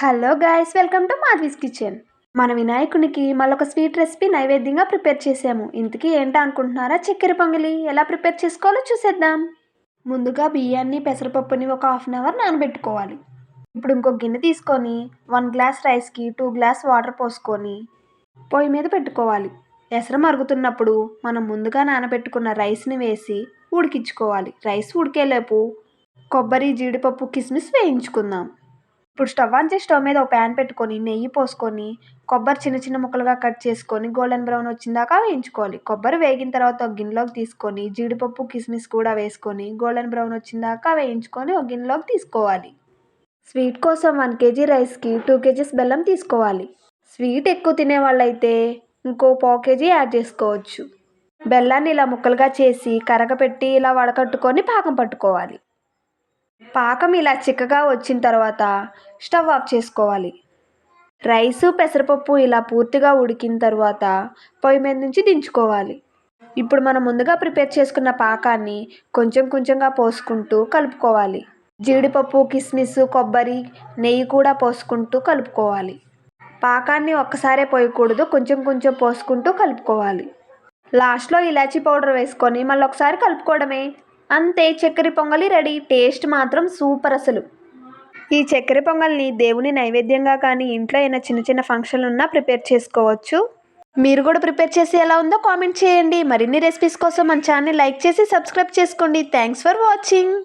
Hello guys welcome to Madhavi's kitchen మన వినాయకునికి మళ్ళొక స్వీట్ రెసిపీ నైవేద్యంగా ప్రిపేర్ చేసాము. ఇంతకీ ఏంటా అనుకుంటున్నారా చక్కెర పొంగలి? ఎలా ప్రిపేర్ చేసుకోవాలో చూసేద్దాం. ముందుగా బియ్యాన్ని పెసరపప్పుని ఒక హాఫ్ అన్ అవర్ నానబెట్టుకోవాలి. ఇప్పుడు ఇంకో గిన్నె తీసుకొని వన్ గ్లాస్ రైస్కి టూ గ్లాస్ వాటర్ పోసుకొని పొయ్యి మీద పెట్టుకోవాలి. ఎసరు మరుగుతున్నప్పుడు మనం ముందుగా నానబెట్టుకున్న రైస్ని వేసి ఉడికించుకోవాలి. రైస్ ఉడికేలోపు కొబ్బరి జీడిపప్పు కిస్మిస్ వేయించుకుందాం. ఇప్పుడు స్టవ్ ఆన్ చేసి స్టవ్ మీద ఒక ప్యాన్ పెట్టుకొని నెయ్యి పోసుకొని కొబ్బరి చిన్న చిన్న ముక్కలుగా కట్ చేసుకొని గోల్డెన్ బ్రౌన్ వచ్చిందాక వేయించుకోవాలి. కొబ్బరి వేగిన తర్వాత ఒక గిన్నెలోకి తీసుకొని జీడిపప్పు కిస్మిస్ కూడా వేసుకొని గోల్డెన్ బ్రౌన్ వచ్చిందాకా వేయించుకొని ఒక గిన్నెలోకి తీసుకోవాలి. స్వీట్ కోసం వన్ కేజీ రైస్కి టూ కేజీస్ బెల్లం తీసుకోవాలి. స్వీట్ ఎక్కువ తినే వాళ్ళైతే ఇంకో పావు కేజీ యాడ్ చేసుకోవచ్చు. బెల్లాన్ని ఇలా ముక్కలుగా చేసి కరగపెట్టి ఇలా వడకట్టుకొని పాకం పట్టుకోవాలి. పాకం ఇలా చిక్కగా వచ్చిన తర్వాత స్టవ్ ఆఫ్ చేసుకోవాలి. రైసు పెసరపప్పు ఇలా పూర్తిగా ఉడికిన తర్వాత పొయ్యి మీద నుంచి దించుకోవాలి. ఇప్పుడు మనం ముందుగా ప్రిపేర్ చేసుకున్న పాకాన్ని కొంచెం కొంచెంగా పోసుకుంటూ కలుపుకోవాలి. జీడిపప్పు కిస్మిస్ కొబ్బరి నెయ్యి కూడా పోసుకుంటూ కలుపుకోవాలి. పాకాన్ని ఒక్కసారే పోయకూడదు కొంచెం కొంచెం పోసుకుంటూ కలుపుకోవాలి. లాస్ట్లో ఇలాచీ పౌడర్ వేసుకొని మళ్ళీ ఒకసారి కలుపుకోవడమే. అంతే చక్కెర పొంగలి రెడీ. టేస్ట్ మాత్రం సూపర్ అసలు. ఈ చక్కెర పొంగల్ని దేవుని నైవేద్యంగా కానీ ఇంట్లో అయినా చిన్న చిన్న ఫంక్షన్లు ఉన్నా ప్రిపేర్ చేసుకోవచ్చు. మీరు కూడా ప్రిపేర్ చేసి ఎలా ఉందో కామెంట్ చేయండి. మరిన్ని రెసిపీస్ కోసం మన ఛానల్ లైక్ చేసి సబ్స్క్రైబ్ చేసుకోండి. Thanks for watching.